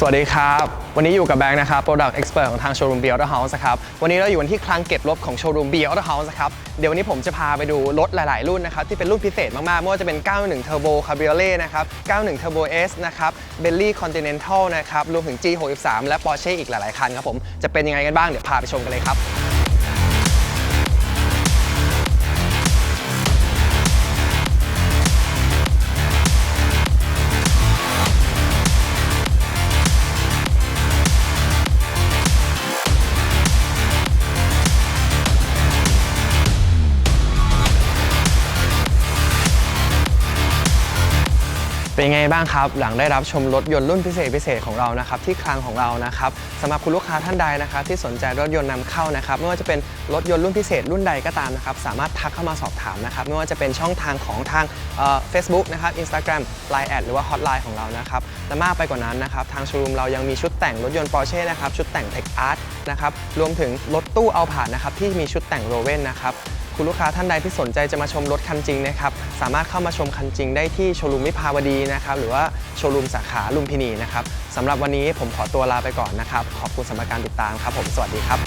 สวัสดีครับ วันนี้อยู่กับแบงค์นะครับ Product Expert ของทางโชว์รูม B Auto House ครับ วันนี้เราอยู่กันที่คลังเก็บรถของโชว์รูม B Auto House ครับ เดี๋ยววันนี้ผมจะพาไปดูรถหลาย ๆ รุ่นนะครับ ที่เป็นรุ่นพิเศษมาก ๆ ไม่ว่าจะเป็น 91 Turbo Cabriolet นะครับ 91 Turbo S นะครับ Bentley Continental นะครับ รวมถึง G63 และ Porsche อีกหลาย ๆ คันครับผม จะเป็นยังไงกันบ้าง เดี๋ยวพาไปชมกันเลยครับ เป็นไงบ้างครับ หลังได้รับชมรถยนต์รุ่นพิเศษพิเศษของเรานะครับที่คลังของเรานะครับสำหรับคุณลูกค้าท่านใดนะครับที่สนใจรถยนต์นำเข้านะครับไม่ว่าจะเป็นรถยนต์รุ่นพิเศษรุ่นใดก็ตามนะครับสามารถทักเข้ามาสอบถามนะครับไม่ว่าจะเป็นช่องทางของทางเฟซบุ๊กนะครับอินสตาแกรมไลน์แอดหรือว่าฮอตไลน์ของเรานะครับและมากไปกว่านั้นนะครับทางโชว์รูมเรายังมีชุดแต่งรถยนต์ Porsche นะครับชุดแต่ง Tech Art นะครับรวมถึงรถตู้เอาผ่านนะครับที่มีชุดแต่งโรเวนนะครับ คุณลูกค้าท่านใดที่สนใจจะมาชมรถคันจริงนะครับสามารถเข้ามาชมคันจริงได้ที่โชว์รูมวิภาวดีนะครับหรือว่าโชว์รูมสาขาลุมพินีนะครับสำหรับวันนี้ผมขอตัวลาไปก่อนนะครับขอบคุณสำหรับการติดตามครับผมสวัสดีครับ